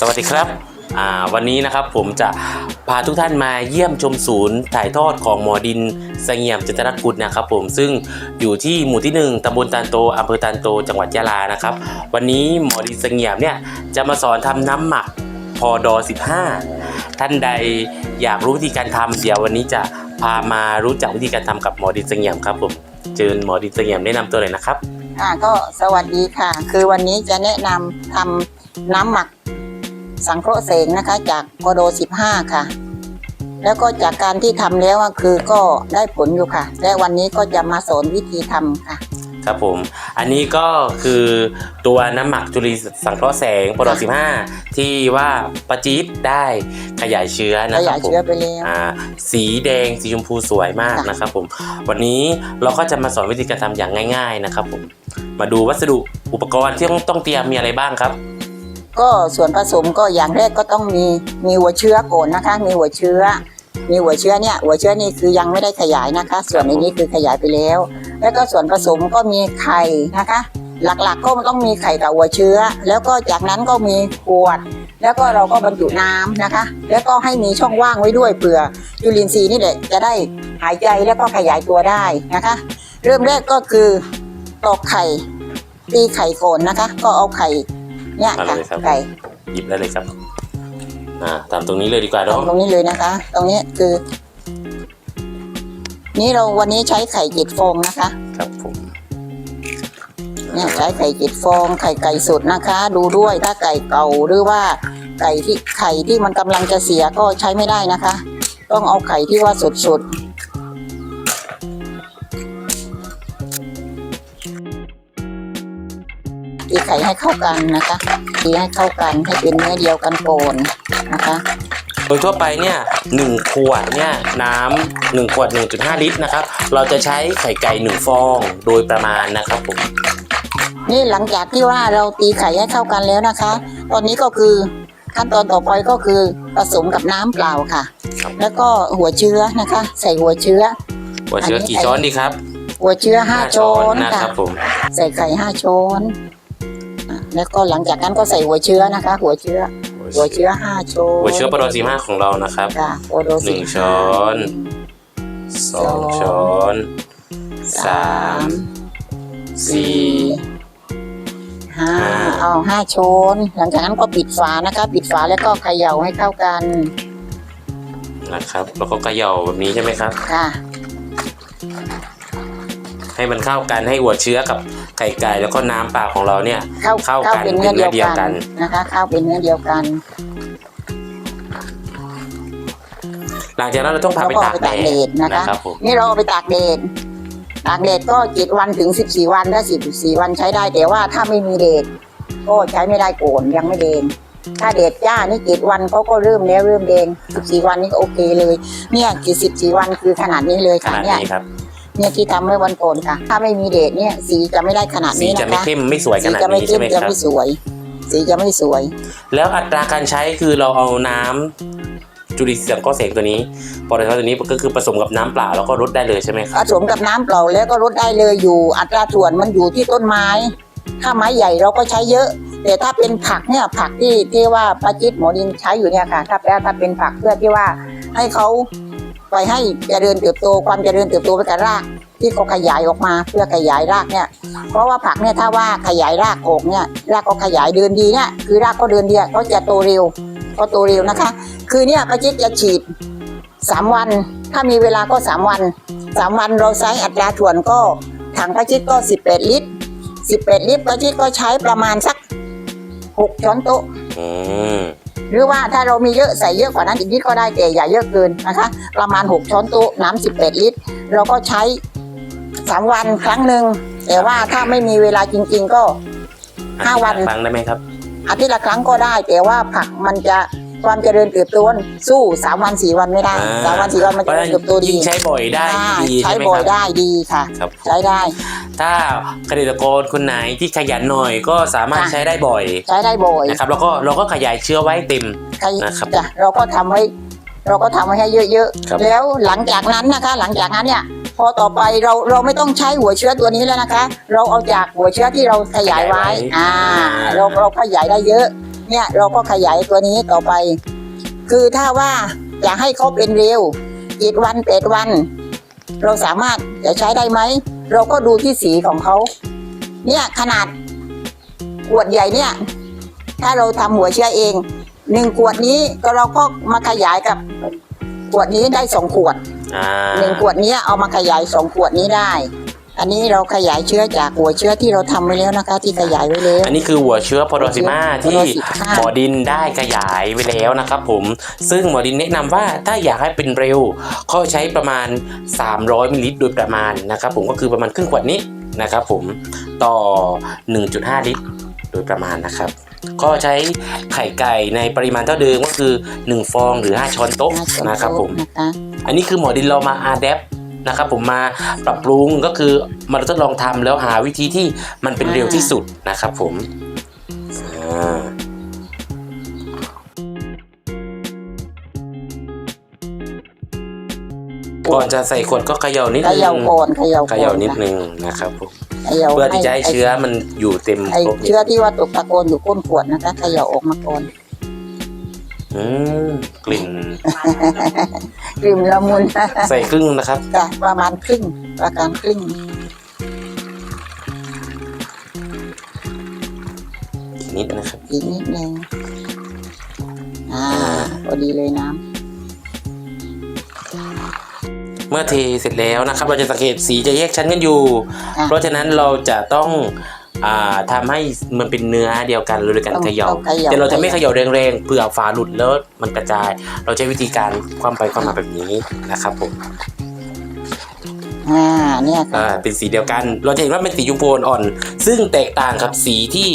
สวัสดีครับวันนี้นะครับผมจะพาทุกท่านมาเยี่ยมชมศูนย์ถ่ายทอดของหมอดินสงี่ยมจันทรกุลนะครับผมซึ่งอยู่ที่หมู่ที่ 1ตำบลตานโตอำเภอตานโต จังหวัดยะลานะครับ วันนี้หมอดินสงี่ยมเนี่ยจะมาสอนทำน้ำหมักพอดอ15 ท่านใดอยากรู้วิธีการทำเดี๋ยววันนี้จะพามารู้จักวิธีการทำกับหมอดินสงี่ยมครับผมเชิญหมอดินสงี่ยมแนะนำตัวเลยนะครับค่ะก็สวัสดีค่ะ คือวันนี้จะแนะนำทำน้ำหมัก สังเคราะห์เสงนะคะจากโกโด15 ค่ะ แล้วก็จากการที่ทำแล้วอะคือก็ได้ผลอยู่ค่ะ และวันนี้ก็จะมาสอนวิธีทำค่ะ ครับผม อันนี้ก็คือตัวน้ำหมักจุลินสังเคราะห์แสงปร15 ที่ว่าประจี๊ดได้ขยายเชื้อขนะครัยาบยผมเชื้อไปแล้วอ่าสีแดงสีชมพูสวยมากค่ะนะครับผม วันนี้เราก็จะมาสอนวิธีการทำอย่างง่าย ๆ นะครับผม มาดูวัสดุอุปกรณ์ที่ต้องต้องเตรียมมีอะไรบ้างครับ ก็ส่วนผสมก็อย่างแรกก็ต้องมีมีหัวเชื้อก่อนนะคะ มีหัวเชื้อ มีหัวเชื้อเนี่ยหัวเชื้อนี่คือยังไม่ได้ขยายนะคะ ส่วนในนี้คือขยายไปแล้ว แล้วก็ส่วนผสมก็มีไข่นะคะ หลักๆก็ต้องมีไข่กับหัวเชื้อ แล้วก็จากนั้นก็มีขวด แล้วก็เราก็บรรจุน้ำนะคะ แล้วก็ให้มีช่องว่างไว้ด้วยเผื่อจุลินทรีย์นี่แหละจะได้หายใจแล้วก็ขยายตัวได้นะคะ เริ่มแรกก็คือตอกไข่ตีไข่ก่อนนะคะ ก็เอาไข่ เนี่ยเอาค่ะเลยครับ ไก่หยิบได้เลยครับ อ่าตามตรงนี้เลยดีกว่าตรเนาะงตรงนี้เลยนะคะ ตรงนี้คือ นี่เราวันนี้ใช้ไข่จิตฟองนะคะ ครับผมเนี่ยใช้ไข่จิตฟอง ไข่ไก่สดนะคะ ดูด้วยถ้าไก่เก่าหรือว่าไก่ที่ไข่ที่มันกำลังจะเสียก็ใช้ไม่ได้นะคะ ต้องเอาไข่ที่ว่าสดๆ ตีไข่ให้เข้ากันนะคะตีให้เข้ากันให้เป็นเนื้อเดียวกันโกนนะคะ โดยทั่วไปเนี่ยหนึ่งขวดเนี่ยน้ำหนึ่งขวด 1.5 ลิตรนะครับ เราจะใช้ไข่ไก่หนึ่งฟองโดยประมาณนะครับผมนี่หลังจากที่ว่าเราตีไข่ให้เข้ากันแล้วนะคะ ตอนนี้ก็คือขั้นตอนต่อไปก็คือผสมกับน้ำเปล่าค่ะครับแล้วก็หัวเชื้อนะคะ ใส่หัวเชื้อ หัวเชื้อกี่ช้อนดีครับ หัวเชื้อห้าช้อนนะค่ะครับผมใส่ไข่ห้าช้อนอะ แล้วก็หลังจากนั้นก็ใส่หัวเชื้อนะคะ หัวเชื้อ หัวเชื้อห้าช้อนหัวเชื้อปรสิมาของเรานะครับค่ะโอโดหนึ่งช้อนสองช้อนสามสี่ ห้าห้า เอาห้าช้อนหลังจากนั้นก็ปิดฝานะคะ ปิดฝาแล้วก็เขย่าให้เข้ากันนะครับ แล้วก็เขย่าแบบนี้ใช่ไหมครับ ค่ะ ให้มันเข้ากันให้หัวเชื้อกับไข่ไก่แล้วก็น้ำเปล่าของเราเนี่ยเข้าเข้ากันเป็นเนื้อเป็นเนื้เดีอยวเดียวกักันนนะคะเข้าเป็นเนื้อเดียวกัน หลังจากนั้นเราต้องพาไปแล้วก็ตากไปแดตากแดดดนะคะนะครับผมนี่เราเอาไปตากแดดตากแดดก็เจ็ดวันถึงสิบสี่วันถ้าสิบสี่วันใช้ได้แต่ว่าถ้าไม่มีแดดก็ใช้ไม่ได้โกนยังไม่แดงถ้าแดดจ้านี่เจ็ดวันเขาก็เริ่มแล้วเริ่มแดงสิบสี่วันนี่ก็โอเคเลย เนี่ยกี่สิบสี่วันคือขนาดนี้เลยขค่ะนาดเนี่ยนี้ครับ เนี่ยที่ทำเมื่อวันก่อนค่ะ ถ้าไม่มีแดดเนี่ยสีจะไม่ได้ขนาดสีนี้จะนะไม่คะเข้มไม่สวยขสีนาดจะไม่นี้เข้ใช่มไหมจะครับไม่สวย สีจะไม่สวย แล้วอัตราการใช้คือเราเอาน้ำจุลินทรีย์สังเคราะห์แสงตัวนี้ปรสิตตัวนี้ก็คือผสมกับน้ำเปล่าแล้วก็รดได้เลยใช่ไหมคผรับสมกับน้ำเปล่าแล้วก็ลดได้เลยอยู่อัตราส่วนมันอยู่ที่ต้นไม้ ถ้าไม้ใหญ่เราก็ใช้เยอะ แต่ถ้าเป็นผักเนี่ยผักที่ที่ว่าปาจิตหมอดินใช้อยู่เนี่ยค่ะ ถ้าแปลถ้าเป็นผักเพื่อที่ว่าให้เขา ไปให้เจริญเติบโตความเจริญเติบโตไปกับราก ที่เขาขยายออกมาเพื่อขยายรากเนี่ย เพราะว่าผักเนี่ยถ้าว่าขยายรากออกเนี่ยรากก็ขยายเดินดีเนี่ยคือรากก็เดินดีก็จะโตเร็วก็โตเร็วนะคะ คือเนี่ยปาจิตจะฉีดสามวัน ถ้ามีเวลาก็สามวันสามวันเราใช้อัตราถ่วนก็ถังปาจิตก็สิบแปดลิตรสิบแปดลิตรปาจิตก็ใช้ประมาณสักหกช้อนโต๊ะ หรือว่าถ้าเรามีเยอะใส่เยอะกว่านั้นอีกนิดก็ได้แต่อย่าเยอะเกินนะคะ ประมาณ 6 ช้อนโต๊ะน้ำ18 ลิตร เราก็ใช้ 3 วันครั้งหนึ่งแต่ว่าถ้าไม่มีเวลาจริง ๆ ก็ห้าวัน ฟังได้ไหมครับอาทิตย์ละครั้งก็ได้ แต่ว่าผักมันจะ ความเจริญเติบโตสู้3วัน4วันไม่ได้อ่าสามวัน4วันมันเพเจราะฉะรินั้ญนเติบโตดียิ่งใช้บ่อยได้อ่าดีใช้ใช่ไหมบ่อยครับได้ดีค่ะครับใช้ได้ ถ้าเกษตรกรคนไหนที่ขยันหน่อยก็สามารถค่ะใช้ได้บ่อย ใช้ได้บ่อยนะครับแล้วก็เราก็ขยายเชื้อไว้เต็มใครนะครับจ้ะเราก็ทำไว้เราก็ทำไว้ให้เยอะครับๆแล้วหลังจากนั้นนะคะ หลังจากนั้นเนี่ย พอต่อไปเราเราไม่ต้องใช้หัวเชื้อตัวนี้แล้วนะคะ เราเอาจากหัวเชื้อที่เราขยายไว้ อ่า เราเราขยายได้เยอะ เนี่ยเราก็ขยายตัวนี้ต่อไป คือถ้าว่าจะให้เขาเป็นเร็วเจ็ดวันแปดวัน เราสามารถจะใช้ได้ไหม เราก็ดูที่สีของเขา เนี่ยขนาดขวดใหญ่เนี่ย ถ้าเราทำหัวเชื้อเองหนึ่งขวดนี้ก็เราก็มาขยายกับขวดนี้ได้สองขวดอ่าหนึ่งขวดนี้เอามาขยายสองขวดนี้ได้ อันนี้เราขยายเชื้อจากหัวเชื้อที่เราทำไว้แล้วนะคะ ที่ขยายไว้แล้ว อันนี้คือหัวเชื้อพอรซิมาที่ Porosima หมอดินได้ขยายไว้แล้วนะครับผม ซึ่งหมอดินแนะนำว่าถ้าอยากให้เป็นเร็ว ก็ใช้ประมาณ 300มิลลิลิตรโดยประมาณนะครับผมก็คือประมาณครึ่งขวดนี้นะครับผมต่อ 1.5 ลิตร โดยประมาณนะครับ ก็ใช้ไข่ไก่ในปริมาณเท่าเดิมก็คือ 1 ฟองหรือ 5 ช้อนโต๊ะน่าสนนะครับผม นะคะอันนี้คือหมอดินเรามาอาแดป นะครับผมมาปรับปรุงก็คือมาทดลองทำแล้วหาวิธีที่มันเป็นเร็วที่สุดนะครับผมอ่าก่อนจะใส่ขวดก็เขย่านิดเขนึงย่าก่อนเขย่าเขก่อนย่านิดค่ะนึงนะครับผมเขย่าเพื่อที่จะให้เชื้อมันอยู่เต็มไอ้ครบเชื้อที่ว่าตกตะโกนอยู่ก้นขวดนะคะเขย่าออกมาก่อน อืมกลิ่นกลิ่นละมุนใส่ครึ่งนะครับจ้ะประมาณครึ่งประการครึ่งอีกนิดนะครับอีกนิดนึงอ่าพอดีเลยน้เมื่อเทเสร็จแล้วนะครับ เราจะสังเกตสีจะแยกชั้นกันอยู่ำอะเพราะฉะนั้นเราจะต้อง อ่าทำให้มันเป็นเนื้อเดียวกันโดยการต้องเขย่าต้องเขย่า แต่เราจะไม่เขย่าแรงๆเผื่อฝาหลุดแล้วมันกระจาย เราใช้วิธีการคว่ำไปคว่ำมาแบบนี้นะครับผมอ่าเนี่ยค่ะอ่าเป็นสีเดียวกัน เราจะเห็นว่าเป็นสีชมพูอ่อนๆซึ่งแตกต่างกับสีที่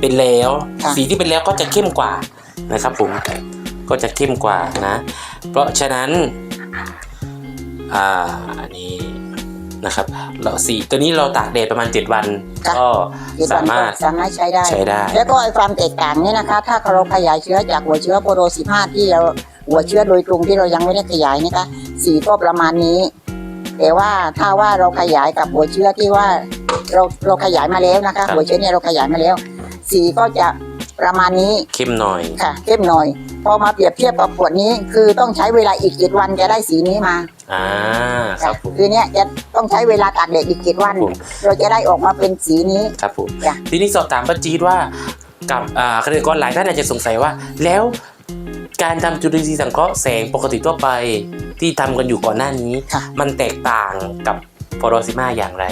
เป็นแล้วสีที่เป็นแล้วก็จะเข้มกว่านะครับผมก็จะเข้มกว่านะ เพราะฉะนั้นอ่าอันนี้ นะครับเราสีตัวนี้เราตากแดดประมาณ 7 วันก็เจ็ดวัสานมารถก็สามารถใช้ได้ ใช้ได้ แล้วก็ไอ้ความแตกต่างเนี่ยนะคะ ถ้าเราขยายเชื้อจากหัวเชื้อโปรโรสิบห้าที่เราหัวเชื้อโดยตรงที่เรายังไม่ได้ขยายนะคะสีก็ประมาณนี้ แต่ว่าถ้าว่าเราขยายกับหัวเชื้อที่ว่าเราเราขยายมาแล้วนะคะ หัวเชื้อเนี่ยเราขยายมาแล้ว สีก็จะ ประมาณนี้เข้มหน่อยค่ะเข้มหน่อย พอมาเปรียบเทียบกับขวดนี้ คือต้องใช้เวลาอีกเจ็ดวันจะได้สีนี้มาอ่าครับผมคือเนี่ยจะต้องใช้เวลาตากแดดอีกเจ็ดวันผมเราจะได้ออกมาเป็นสีนี้ครับผมจ้ะทีนี้สอบถามป้าจี๊ดว่ากับอ่าเกษตรกรหลายท่านอาจจะสงสัยว่า แล้วการทำจุลินทรีย์สังเคราะห์แสงปกติทั่วไปที่ทำกันอยู่ก่อนหน้านี้ค่ะมันแตกต่างกับฟอรซิมาอย่างไร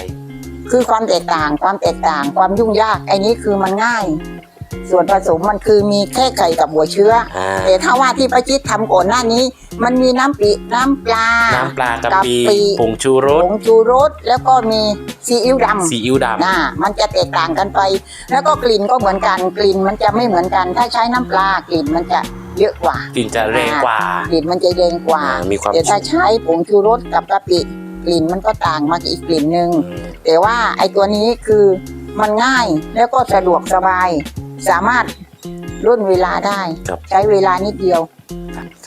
คือความแตกต่างความแตกต่างความยุ่งยากไอ้นี้คือมันง่าย ส่วนผสมมันคือมีแค่ไข่กับหัวเชื้ออ่าแต่ถ้าว่าที่ประจิตทำก่อนหน้านี้ มันมีน้ำปีน้ำปลา น้ำปลากะปิกะปิ ผงชูรผสงชูรสแล้วก็มีซีอิ๊วดำ ซีอิ๊วดน่ามันจะแตกต่างกันไป แล้วก็กลิ่นก็เหมือนกัน กลิ่นมันจะไม่เหมือนกัน ถ้าใช้น้ำปลากลิ่นมันจะเยอะกว่าำกลิ่นจะแรงกว่า กลิ่นมันจะแรงกว่าอ่ามีความ แต่ถ้าใช้ผงชูรสกับกะปิ กลิ่นมันก็ต่างมาอีกกลิ่นหนึ่งอืมแต่ว่าไอ้ตัวนี้คือมันง่ายแล้วก็สะดวกสบาย สามารถรุ่นเวลาได้ ครับ ใช้เวลานิดเดียว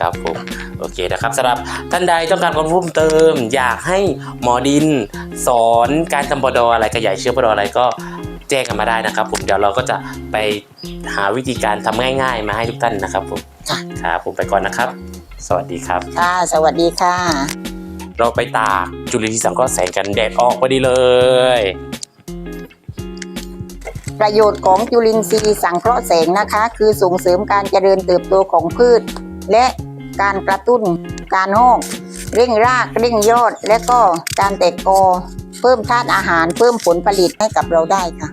ครับผมโอเคนะครับสำหรับท่านใดต้องการความรู้เพิ่มเติม อยากให้หมอดินสอนการทำบดออะไรขยายเชื้อบดออะไรก็แจ้งกันมาได้นะครับ ผมเดี๋ยวเราก็จะไปหาวิธีการทำง่ายๆ มาให้ทุกท่านนะครับผมค่ะ ครับผมไปก่อนนะครับ สวัสดีครับ ค่ะ สวัสดีค่ะ เราไปตากจุลินทรีย์สังเคราะห์แสงกันแดดออกพอดีเลย ประโยชน์ของจุลินทรีย์สังเคราะห์แสงนะคะ คือส่งเสริมการเจริญเติบโตของพืช และการกระตุ้นการงอกเร่งรากเร่งยอด และก็การแตกกอ เพิ่มธาตุอาหารเพิ่มผลผลิตให้กับเราได้ค่ะ